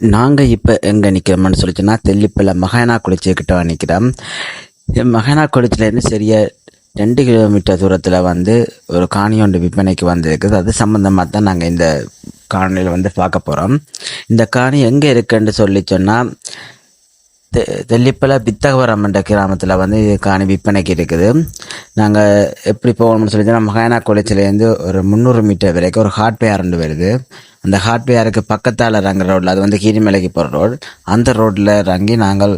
நாங்கள் இப்போ எங்கே நிற்கிறோம்னு சொல்லிச்சுன்னா தெல்லிப்பில் மகானா குளிச்சிக்கிட்ட நிற்கிறோம் மகானா குளிச்சிலேருந்து சரியாக ரெண்டு கிலோமீட்டர் தூரத்தில் வந்து ஒரு காணி ஒன்று விற்பனைக்கு வந்திருக்குது. அது சம்மந்தமாக தான் நாங்கள் இந்த காணியில் வந்து பார்க்க போகிறோம் இந்த காணி எங்கே இருக்குன்னு சொல்லி சொன்னால் தெ தெல்லிப்பல பித்தகவரம் என்ற கிராமத்தில் வந்து இது காணி விற்பனைக்கு இருக்குது. நாங்கள் எப்படி போகணும்னு சொல்லி நம்ம ஹயனா குளச்சிலேருந்து ஒரு முந்நூறு மீட்டர் வரைக்கும் ஒரு ஹாட்வேர் ரெண்டு வருது. அந்த ஹாட்வேருக்கு பக்கத்தால் இறங்குற ரோட்டில் அது வந்து கீரிமலைக்கு போகிற ரோடு. அந்த ரோட்டில் இறங்கி நாங்கள்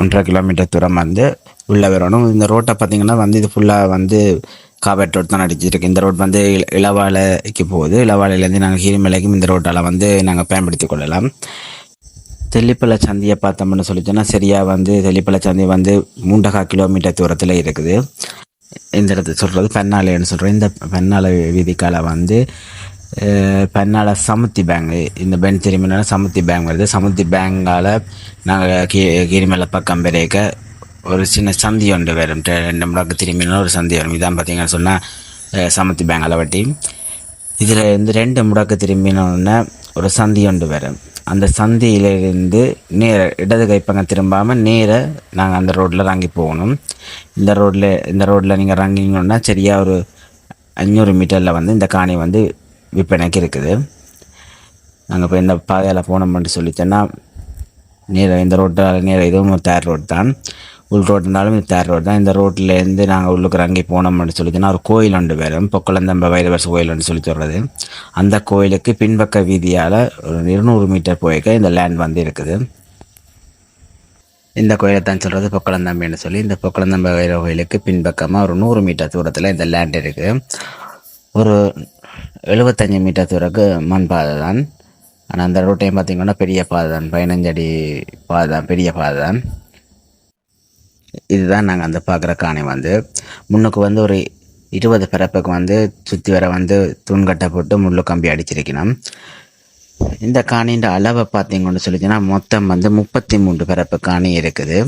ஒன்றரை கிலோமீட்டர் தூரம் வந்து உள்ளே வரணும். இந்த ரோட்டை பார்த்திங்கன்னா வந்து இது ஃபுல்லாக வந்து காவேட் ரோட் தான் அடிச்சிருக்கு இந்த ரோட் வந்து இளவாலைக்கு போகுது. இளவாலையிலேருந்து நாங்கள் கீரிமலைக்கும் இந்த ரோட்டால் வந்து நாங்கள் பயன்படுத்தி கொள்ளலாம். தெல்லிப்பள்ள சந்தியை பார்த்தோம்னு சொல்லிச்சோன்னா சரியாக வந்து தெல்லிப்பள்ள சந்தி வந்து மூன்றகா கிலோமீட்டர் தூரத்தில் இருக்குது. இந்த இடத்துல சொல்கிறது பெண்ணாலைன்னு சொல்கிறோம் இந்த பெண்ணாலை வீதிக்கால வந்து பெண்ணால சமுத்தி பேங்க் இந்த பெண் திரும்பினால சமுத்தி பேங்க் வருது. சமுத்தி பேங்கால் நாங்கள் கீ கீரிமலை பக்கம் பெரியக்க ஒரு சின்ன சந்தி ஒன்று வரும். ரெண்டு முடக்கு திரும்பினா ஒரு சந்தி வரும். இதான் பார்த்தீங்கன்னு சொன்னால் சமுத்தி பேங்கால வட்டி இதில் இருந்து ரெண்டு முடக்கு திரும்பினோடனே ஒரு சந்தி ஒன்று வரும். அந்த சந்தியிலிருந்து நேர இடது கைப்பக்கம் திரும்பாமல் நேர நாங்கள் அந்த ரோட்டில் இறங்கி போகணும். இந்த ரோட்டில் இந்த ரோட்டில் நீங்கள் இறங்கினோன்னா சரியாக ஒரு அஞ்சூறு மீட்டரில் வந்து இந்த காணி வந்து விற்பனைக்கு இருக்குது. நாங்கள் இப்போ இந்த பாதையில் போனோம்னு சொல்லிச்சோன்னா நேர இந்த ரோட்டில் நேர இதுவும் தேர் ரோடு தான். உள் ரோடு இருந்தாலும் இது தேர் ரோடு தான் இந்த ரோட்லேருந்து நாங்கள் உள்ளுக்கு இறங்கி போனோம்னு சொல்லிட்டுனா ஒரு கோயில் ஒன்று வரும் பொக்குளந்தம்ப வைரவரசு கோயில் ஒன்று சொல்லி சொல்கிறது அந்த கோயிலுக்கு பின்பக்க வீதியால் ஒரு இருநூறு மீட்டர் போய்க்க இந்த லேண்ட் வந்து இருக்குது. இந்த கோயிலை தான் சொல்கிறது பொக்கலந்தம்பின்னு சொல்லி. இந்த பொக்கலந்தம்ப வைரவ கோயிலுக்கு பின்பக்கமாக ஒரு நூறு மீட்டர் தூரத்தில் இந்த லேண்ட் இருக்குது ஒரு எழுபத்தஞ்சு மீட்டர் தூரக்கு மண் பாதை தான். ஆனால் அந்த ரோட்டையும் பார்த்தீங்கன்னா பெரிய பாதை தான். பதினஞ்சடி அடி பாதை தான் பெரிய பாதை தான். இதுதான் நாங்கள் அந்த பார்க்குற காணி வந்து. முன்னுக்கு வந்து ஒரு இருபது பிறப்புக்கு வந்து சுற்றி வர வந்து தூண்கட்டை போட்டு முள்ளு கம்பி அடிச்சிருக்கணும். இந்த காணின்ற அளவை பார்த்தீங்கன்னு சொல்லிச்சுன்னா மொத்தம் வந்து முப்பத்தி மூன்று பிறப்பு காணி இருக்குது.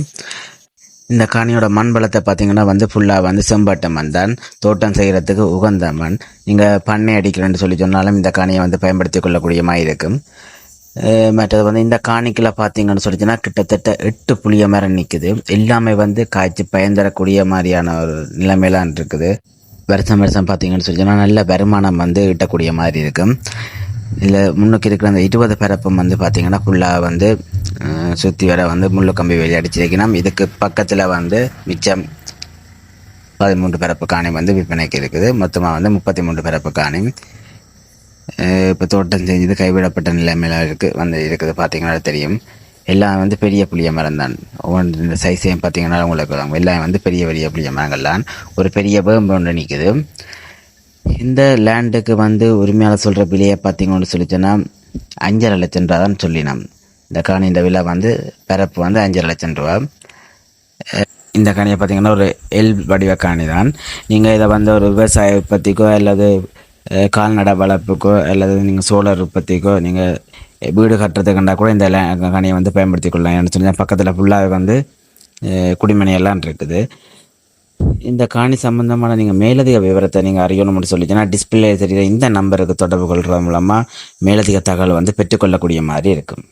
இந்த காணியோட மண் பலத்தை பார்த்தீங்கன்னா வந்து ஃபுல்லாக வந்து செம்பட்ட மண் தான். தோட்டம் செய்கிறதுக்கு உகந்த மண். நீங்கள் பண்ணை அடிக்கிறேன்னு சொல்லி சொன்னாலும் இந்த காணியை வந்து பயன்படுத்தி கொள்ளக்கூடியமாக இருக்கும். மற்றது வந்து இந்த காணிக்கில் பார்த்தீங்கன்னு சொல்லிச்சுன்னா கிட்டத்தட்ட எட்டு புளிய மரம் நிற்குது எல்லாமே வந்து காய்ச்சி பயன்தரக்கூடிய மாதிரியான ஒரு நிலைமையெல்லாம் இருக்குது. வருஷம் வருஷம் பார்த்தீங்கன்னு சொல்லிச்சுன்னா நல்ல வருமானம் வந்து ஈட்டக்கூடிய மாதிரி இருக்கும் இதில் முன்னுக்கு இருக்கிற அந்த இருபது பரப்பும் வந்து பார்த்தீங்கன்னா ஃபுல்லாக வந்து சுற்றி வர வந்து முள்ளு கம்பி வேலி அடிச்சிருக்கணும் இதுக்கு பக்கத்தில் வந்து மிச்சம் பதிமூன்று பரப்பு காணி வந்து விற்பனைக்கு இருக்குது. மொத்தமாக வந்து முப்பத்தி மூன்று பரப்பு காணி. இப்போ தோட்டம் செஞ்சது கைவிடப்பட்ட நிலைமையில் இருக்குது வந்து இருக்குது பார்த்தீங்கன்னா தெரியும். எல்லாம் வந்து பெரிய புளிய மரம் தான். ஒவ்வொன்று இந்த சைஸையும் பார்த்தீங்கன்னா உங்களுக்கு எல்லாம் வந்து பெரிய பெரிய புளிய மரங்கள் தான். ஒரு பெரிய பேம்பு ஒன்று நிற்குது இந்த லேண்டுக்கு வந்து உரிமையாளர் சொல்கிற விலையை பார்த்தீங்கன்னு சொல்லி சொன்னால் அஞ்சரை லட்சம் ரூபா தான் சொல்லினோம். இந்த காணி இந்த விலை வந்து பிறப்பு வந்து அஞ்சரை லட்சம் ரூபா இந்த காணியை பார்த்தீங்கன்னா ஒரு எல் வடிவ காணி தான். நீங்கள் இதை வந்து ஒரு விவசாய உற்பத்திக்கோ அல்லது கால்நடை வளர்ப்புக்கோ அல்லது நீங்கள் சோழர் உற்பத்திக்கோ நீங்கள் வீடு கட்டுறதுக்குண்டா கூட இந்த கனியை காணியை வந்து பயன்படுத்தி கொள்ளலாம் ஏன்னு சொன்னால் பக்கத்தில் ஃபுல்லாக வந்து அஹ், குடிமனை எல்லாம் இருக்குது. இந்த காணி சம்பந்தமான நீங்கள் மேலதிக விவரத்தை நீங்கள் அறியணும்னு சொல்லிச்சுன்னா டிஸ்பிளே தெரியுற இந்த நம்பருக்கு தொடர்பு கொள்கிறது மூலமாக மேலதிக தகவல் வந்து பெற்றுக்கொள்ளக்கூடிய மாதிரி இருக்கும்.